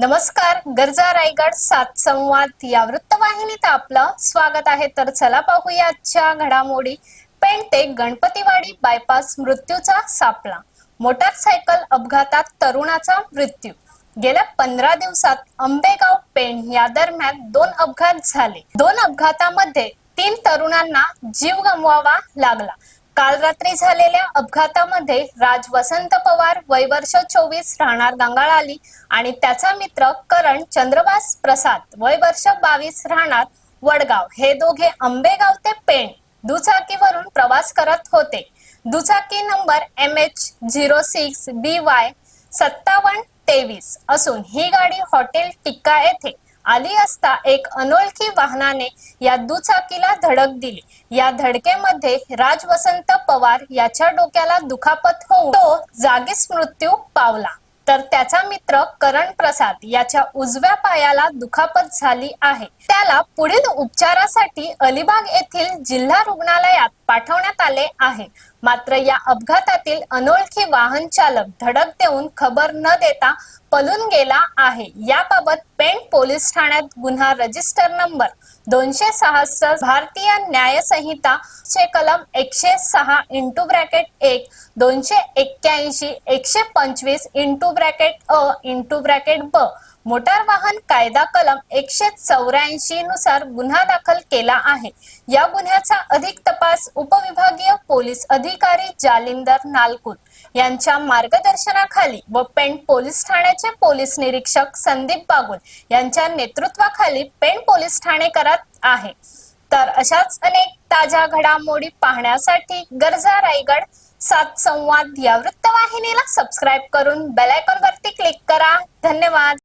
नमस्कार गरजा रायगड सात संवाद या वृत्तवाहिनीत आपलं स्वागत आहे. तर चला पाहूया आजच्या घडामोडी. पेण ते गणपतीवाडी बायपास मृत्यूचा सापला. मोटारसायकल अपघातात तरुणाचा मृत्यू. गेल्या पंधरा दिवसात आंबेगाव पेण या दरम्यान दोन अपघात झाले. दोन अपघातामध्ये तीन तरुणांना जीव गमवावा लागला. काल रात्री झालेल्या अपघातामध्ये राज वसंत पवार वय वर्ष चोवीस राहणार गंगाळाली आणि त्याचा मित्र करण चंद्रवास प्रसाद वय वर्ष बावीस राहणार वडगाव. हे दोघे आंबेगाव ते पेण दुचाकीवरून प्रवास करत होते. दुचाकी number M H zero six B Y सत्तावन्न तेवीस असून ही गाडी हॉटेल टिक्का येथे आली असता एक अनोळखी वाहनाने या दुचाकीला धडक दिली. या धडकेमध्ये राज वसंत पवार याच्या डोक्याला दुखापत होऊन तो जागीच मृत्यू पावला. तर त्याचा मित्र करण प्रसाद याच्या उजव्या पायाला दुखापत झाली आहे. त्याला पुढील उपचारासाठी अलिबाग येथील जिल्हा रुग्णालयात पाठवण्यात आले आहे. मात्र या अपघातातील अनोळखी वाहन चालक धडक देऊन खबर न देता पळून गेला आहे. याबाबत पेंट पोलीस ठाण्यात गुन्हा रजिस्टर नंबर दोनशे सहासष्ट भारतीय न्याय संहिता चे कलम एकशे सहा इंटू ब्रॅकेट एक दोनशे एक्क्याऐंशी एकशे पंचवीस इंटू ब्रॅकेट अ इंटू ब्रॅकेट ब मोटार वाहन कायदा कलम एकशे चौऱ्याऐंशी नुसार गुन्हा दाखल केला आहे. या गुन्ह्याचा अधिक तपास उपविभागीय पोलीस अधिकारी जालिंदर नालकुट यांच्या मार्गदर्शनाखाली व पेण पोलीस ठाण्याचे पोलीस निरीक्षक संदीप बागुल यांच्या नेतृत्वाखाली पेण पोलीस ठाणे करत आहे. तर अशाच अनेक ताज्या घडामोडी पाहण्यासाठी गरजा रायगड सात संवाद या वृत्तवाहिनीला सबस्क्राईब करून बेल आयकॉन वरती क्लिक करा. धन्यवाद.